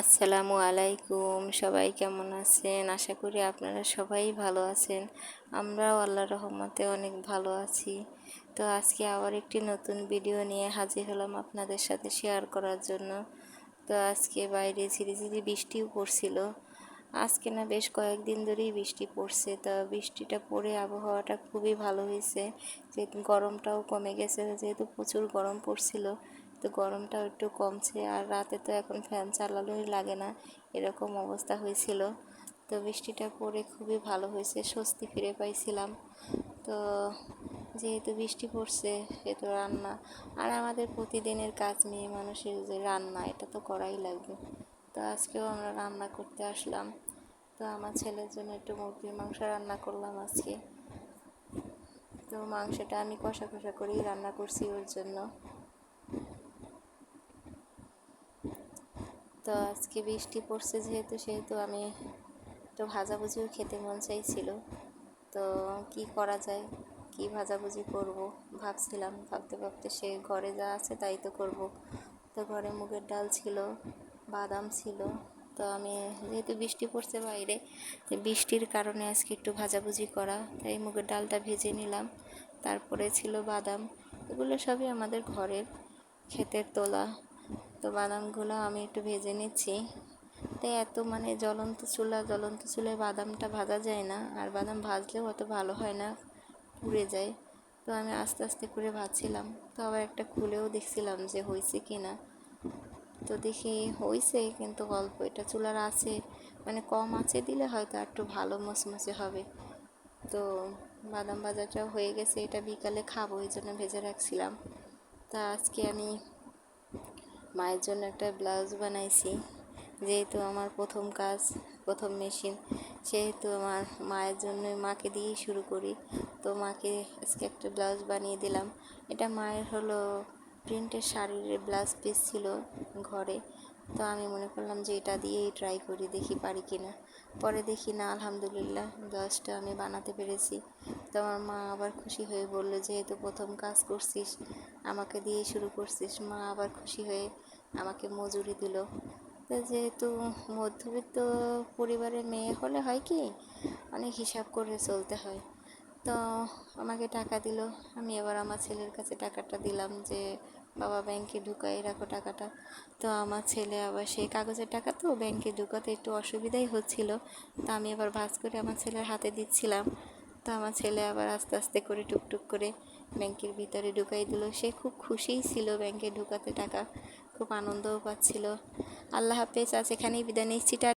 আসসালামু আলাইকুম, সবাই কেমন আছেন? আশা করি আপনারা সবাই ভালো আছেন। আমরাও আল্লাহ রহমতে অনেক ভালো আছি। তো আজকে আবার একটি নতুন ভিডিও নিয়ে হাজির হলাম আপনাদের সাথে শেয়ার করার জন্য। তো আজকে বাইরে ঝিরি ঝিরি বৃষ্টিও পড়ছিল। আজকে না বেশ কয়েকদিন ধরেই বৃষ্টি পড়ছে। তো বৃষ্টিটা পড়ে আবহাওয়াটা খুবই ভালো হয়েছে। যে গরমটাও কমে গেছে, যেহেতু প্রচুর গরম পড়ছিল তো গরমটাও একটু কমছে আর রাতে তো এখন ফ্যান চালানোই লাগে না, এরকম অবস্থা হয়েছিল। তো বৃষ্টিটা পড়ে খুবই ভালো হয়েছে, স্বস্তি ফিরে পাইছিলাম। তো যেহেতু বৃষ্টি পড়ছে, সেহেতু রান্না। আর আমাদের প্রতিদিনের কাজ মেয়ে মানুষের যে রান্না, এটা তো করাই লাগবে তো আজকেও আমরা রান্না করতে আসলাম। তো আমার ছেলের জন্য একটু মুরগির মাংস রান্না করলাম আজকে। তো মাংসটা আমি কষা কষা করেই রান্না করছি ওর জন্য। তো আজকে বৃষ্টি পড়ছে যেহেতু, সেহেতু আমি একটু ভাজাভুজিও খেতে মন চাইছিল। তো কি করা যায়? কি ভাজাভুজি করব? ভাবছিলাম, ভাবতে ভাবতে সে ঘরে যা আছে তাই তো করব। তো ঘরে মুগের ডাল ছিল, বাদাম ছিল। তো আমি, যেহেতু বৃষ্টি পড়ছে বাইরে বৃষ্টির কারণে আজকে একটু ভাজাভুজি করা। তাই মুগের ডালটা ভেজে নিলাম। তারপরে ছিল বাদাম। এগুলো সবই আমাদের ঘরের ক্ষেতের তোলা। তো বাদামগুলো আমি একটু ভেজে নিচ্ছি। তো এত মানে জ্বলন্ত চুলা, জ্বলন্ত চুলায় বাদামটা ভাজা যায় না। আর বাদাম ভাজলেও অত ভালো হয় না, পুড়ে যায়। তো আমি আস্তে আস্তে করে ভাজছিলাম। তো আবার একটা খুলেও দেখছিলাম যে হয়েছে কি না তো দেখি হয়েছে কিন্তু গল্প এটা চুলার আছে মানে কম আছে দিলে হয়তো একটু ভালো মচমচে হবে। তো বাদাম ভাজাটাও হয়ে গেছে, এটা বিকালে খাব এই জন্য ভেজে রাখছিলাম। তা আজকে আমি মায়ের জন্য একটা ব্লাউজ বানাইছি, যেহেতু আমার প্রথম কাজ, প্রথম মেশিন, সেহেতু আমার মায়ের জন্য মাকে দিয়েই শুরু করি। তো মাকে আজকে একটা ব্লাউজ বানিয়ে দিলাম। এটা মায়ের হলো প্রিন্টের শাড়ির ব্লাউজ পিস ছিল ঘরে। তো আমি মনে করলাম যে এটা দিয়েই ট্রাই করি, দেখি পারি কি না পরে দেখি না, আলহামদুলিল্লাহ, ব্লাউজটা আমি বানাতে পেরেছি। তো আমার মা আবার খুশি হয়ে বলল, যেহেতু প্রথম কাজ করছিস, আমাকে দিয়ে শুরু করছিস। মা আবার খুশি হয়ে আমাকে মজুরি দিল। তো যেহেতু মধ্যবিত্ত পরিবারের মেয়ে হলে হয় কি, অনেক হিসাব করে চলতে হয়। তো আমাকে টাকা দিল। আমি এবার আমার ছেলের কাছে টাকাটা দিলাম যে, বাবা, ব্যাংকে ঢুকাই রাখো টাকাটা। তো আমার ছেলে আবার সেই কাগজের টাকা তো ব্যাংকে ঢুকাতে একটু অসুবিধাই হচ্ছিল। তো আমি আবার ভাজ করে আমার ছেলের হাতে দিচ্ছিলাম। তো আমার ছেলে আবার আস্তে আস্তে করে টুকটুক করে ব্যাংকের ভিতরে ঢুকাই দিল। সে খুব খুশিই ছিল ব্যাংকে ঢুকাতে, টাকা খুব আনন্দও পাচ্ছিল। আল্লাহ হাফেজ, আজ এখানেই বিদায় নিচ্ছি।